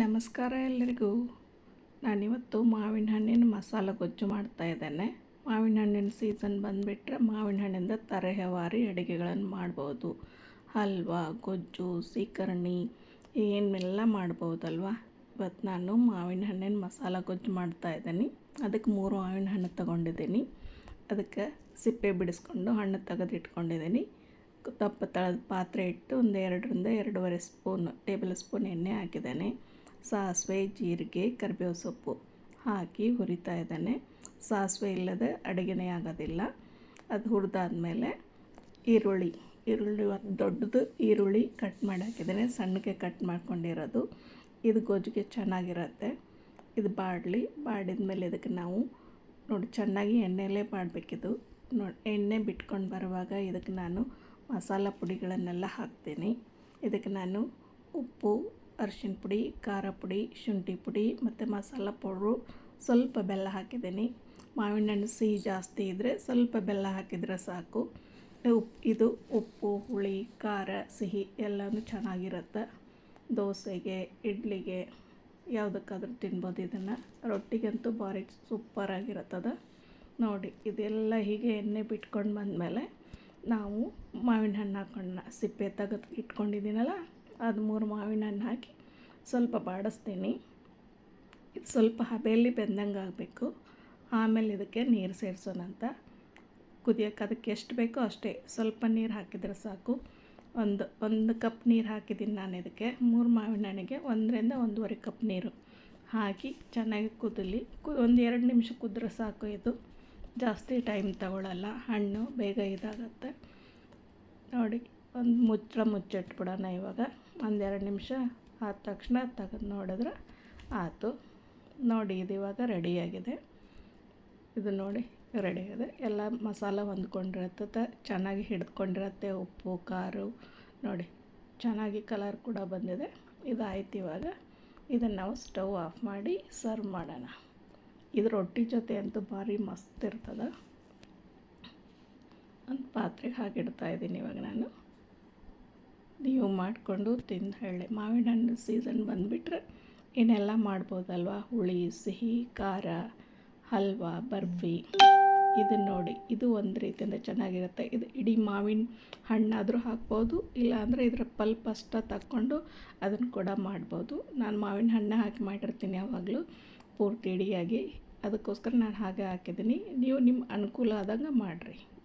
ನಮಸ್ಕಾರ ಎಲ್ಲರಿಗೂ ನಾನಿವತ್ತು ಮಾವಿನ ಹಣ್ಣಿನ ಮಸಾಲ ಗೊಜ್ಜು ಮಾಡ್ತಾ ಇದ್ದೇನೆ. ಮಾವಿನ ಹಣ್ಣಿನ ಸೀಸನ್ ಬಂದುಬಿಟ್ರೆ ಮಾವಿನ ಹಣ್ಣಿಂದ ತರಹವಾರಿ ಅಡುಗೆಗಳನ್ನು ಮಾಡ್ಬೋದು. ಹಲ್ವಾ, ಗೊಜ್ಜು, ಸೀಕರಣಿ, ಏನೆಲ್ಲ ಮಾಡ್ಬೋದಲ್ವ? ಇವತ್ತು ನಾನು ಮಾವಿನ ಹಣ್ಣಿನ ಮಸಾಲ ಗೊಜ್ಜು ಮಾಡ್ತಾ ಇದ್ದೀನಿ. ಅದಕ್ಕೆ ಮೂರು ಮಾವಿನ ಹಣ್ಣು ತೊಗೊಂಡಿದ್ದೀನಿ. ಅದಕ್ಕೆ ಸಿಪ್ಪೆ ಬಿಡಿಸ್ಕೊಂಡು ಹಣ್ಣು ತೆಗೆದು ಇಟ್ಕೊಂಡಿದ್ದೀನಿ ದಪ್ಪ ತಳದ ಪಾತ್ರೆ ಇಟ್ಟು ಒಂದು ಎರಡರಿಂದ ಎರಡೂವರೆ ಸ್ಪೂನ್ ಟೇಬಲ್ ಸ್ಪೂನ್ ಎಣ್ಣೆ ಹಾಕಿದ್ದೇನೆ. ಸಾಸಿವೆ, ಜೀರಿಗೆ, ಕರಿಬೇವು ಸೊಪ್ಪು ಹಾಕಿ ಹುರಿತಾ ಇದ್ದಾನೆ. ಸಾಸಿವೆ ಇಲ್ಲದೆ ಅಡುಗೆನೇ ಆಗೋದಿಲ್ಲ. ಅದು ಹುರಿದಾದ್ಮೇಲೆ ಈರುಳ್ಳಿ ಈರುಳ್ಳಿ ಒಂದು ದೊಡ್ಡದು ಈರುಳ್ಳಿ ಕಟ್ ಮಾಡಿ ಹಾಕಿದ್ದೇನೆ. ಸಣ್ಣಗೆ ಕಟ್ ಮಾಡ್ಕೊಂಡಿರೋದು. ಇದು ಗೊಜ್ಜಿಗೆ ಚೆನ್ನಾಗಿರುತ್ತೆ. ಇದು ಬಾಡಲಿ ಬಾಡಿದ ಮೇಲೆ ಇದಕ್ಕೆ ನಾವು ನೋಡಿ ಚೆನ್ನಾಗಿ ಎಣ್ಣೆಯಲ್ಲೇ ಮಾಡಬೇಕಿದು. ನೋಡಿ, ಎಣ್ಣೆ ಬಿಟ್ಕೊಂಡು ಬರುವಾಗ ಇದಕ್ಕೆ ನಾನು ಮಸಾಲ ಪುಡಿಗಳನ್ನೆಲ್ಲ ಹಾಕ್ತೀನಿ. ಇದಕ್ಕೆ ನಾನು ಉಪ್ಪು ಅರಿಶಿನ ಪುಡಿ, ಖಾರ ಪುಡಿ, ಶುಂಠಿ ಪುಡಿ ಮತ್ತು ಮಸಾಲ ಪೌಡ್ರು ಸ್ವಲ್ಪ ಬೆಲ್ಲ ಹಾಕಿದ್ದೀನಿ. ಮಾವಿನ ಹಣ್ಣು ಸಿಹಿ ಜಾಸ್ತಿ ಇದ್ದರೆ ಸ್ವಲ್ಪ ಬೆಲ್ಲ ಹಾಕಿದರೆ ಸಾಕು. ಉಪ್ಪು ಇದು ಉಪ್ಪು, ಹುಳಿ, ಖಾರ, ಸಿಹಿ ಎಲ್ಲನೂ ಚೆನ್ನಾಗಿರುತ್ತೆ. ದೋಸೆಗೆ, ಇಡ್ಲಿಗೆ ಯಾವುದಕ್ಕಾದ್ರೂ ತಿನ್ಬೋದು ಇದನ್ನು. ರೊಟ್ಟಿಗಂತೂ ಭಾರಿ ಸೂಪರಾಗಿರುತ್ತದೆ ನೋಡಿ, ಇದೆಲ್ಲ ಹೀಗೆ ಎಣ್ಣೆ ಬಿಟ್ಕೊಂಡು ಬಂದಮೇಲೆ ನಾವು ಮಾವಿನ ಹಣ್ಣು ಹಾಕೊಂಡು ಸಿಪ್ಪೆ ತೆಗೆದು ಇಟ್ಕೊಂಡಿದ್ದೀನಲ್ಲ ಅದು ಮೂರು ಮಾವಿನ ಹಣ್ಣು ಹಾಕಿ ಸ್ವಲ್ಪ ಬಾಡಿಸ್ತೀನಿ. ಇದು ಸ್ವಲ್ಪ ಹಬೆಯಲ್ಲಿ ಬೆಂದಂಗೆ ಆಗಬೇಕು. ಆಮೇಲೆ ಇದಕ್ಕೆ ನೀರು ಸೇರಿಸೋಣ ಅಂತ. ಕುದಿಯೋಕೆ ಅದಕ್ಕೆ ಎಷ್ಟು ಬೇಕೋ ಅಷ್ಟೇ. ಸ್ವಲ್ಪ ನೀರು ಹಾಕಿದರೆ ಸಾಕು. ಒಂದು ಒಂದು ಕಪ್ ನೀರು ಹಾಕಿದ್ದೀನಿ ನಾನು ಇದಕ್ಕೆ. ಮೂರು ಮಾವಿನ ಹಣ್ಣಿಗೆ ಒಂದರಿಂದ ಒಂದೂವರೆ ಕಪ್ ನೀರು ಹಾಕಿ ಚೆನ್ನಾಗಿ ಕುದಲಿ. ಕು, ಒಂದು ಎರಡು ನಿಮಿಷ ಕುದ್ರೆ ಸಾಕು ಇದು. ಜಾಸ್ತಿ ಟೈಮ್ ತಗೊಳ್ಳಲ್ಲ ಹಣ್ಣು ಬೇಗ ಇದಾಗತ್ತೆ. ನೋಡಿ, ಒಂದು ಮುಚ್ಚಳ ಮುಚ್ಚಿಟ್ಬಿಡೋಣ ಇವಾಗ. ಒಂದೆರಡು ನಿಮಿಷ ಆದ ತಕ್ಷಣ ತೆಗೆದು ನೋಡಿದ್ರೆ ಆಯಿತು. ನೋಡಿ, ಇದು ಇವಾಗ ರೆಡಿಯಾಗಿದೆ ಇದು ನೋಡಿ ರೆಡಿಯಾಗಿದೆ ಎಲ್ಲ ಮಸಾಲ ಹೊಂದ್ಕೊಂಡಿರುತ್ತೆ, ಚೆನ್ನಾಗಿ ಹಿಡ್ಕೊಂಡಿರತ್ತೆ ಉಪ್ಪು, ಖಾರ. ನೋಡಿ, ಚೆನ್ನಾಗಿ ಕಲರ್ ಕೂಡ ಬಂದಿದೆ. ಇದಾಯ್ತು ಇವಾಗ. ಇದನ್ನು ನಾವು ಸ್ಟವ್ ಆಫ್ ಮಾಡಿ ಸರ್ವ್ ಮಾಡೋಣ. ಇದು ರೊಟ್ಟಿ ಜೊತೆ ಅಂತೂ ಭಾರಿ ಮಸ್ತ್ ಇರ್ತದೆ. ಒಂದು ಪಾತ್ರೆಗೆ ಹಾಕಿಡ್ತಾ ಇದ್ದೀನಿ ಇವಾಗ ನಾನು. ನೀವು ಮಾಡಿಕೊಂಡು ತಿಂದು ಹೇಳಿ. ಮಾವಿನ ಹಣ್ಣು ಸೀಸನ್ ಬಂದುಬಿಟ್ರೆ ಏನೆಲ್ಲ ಮಾಡ್ಬೋದಲ್ವ? ಹುಳಿ, ಸಿಹಿ, ಖಾರ, ಹಲ್ವಾ, ಬರ್ಫಿ ಇದನ್ನ ನೋಡಿ. ಇದು ಒಂದು ರೀತಿಯಿಂದ ಚೆನ್ನಾಗಿರುತ್ತೆ. ಇದು ಇಡೀ ಮಾವಿನ ಹಣ್ಣಾದರೂ ಹಾಕ್ಬೋದು, ಇಲ್ಲಾಂದರೆ ಇದರ ಪಲ್ಪ್ ಅಷ್ಟ ತಕ್ಕೊಂಡು ಅದನ್ನು ಕೂಡ ಮಾಡ್ಬೋದು. ನಾನು ಮಾವಿನ ಹಣ್ಣು ಹಾಕಿ ಮಾಡಿರ್ತೀನಿ ಯಾವಾಗಲೂ. ಪೂರ್ತಿ ಇಡಿಯಾಗಿ. ಅದಕ್ಕೋಸ್ಕರ ನಾನು ಹಾಗೆ ಹಾಕಿದ್ದೀನಿ. ನೀವು ನಿಮ್ಮ ಅನುಕೂಲ ಆದಂಗೆ ಮಾಡಿರಿ.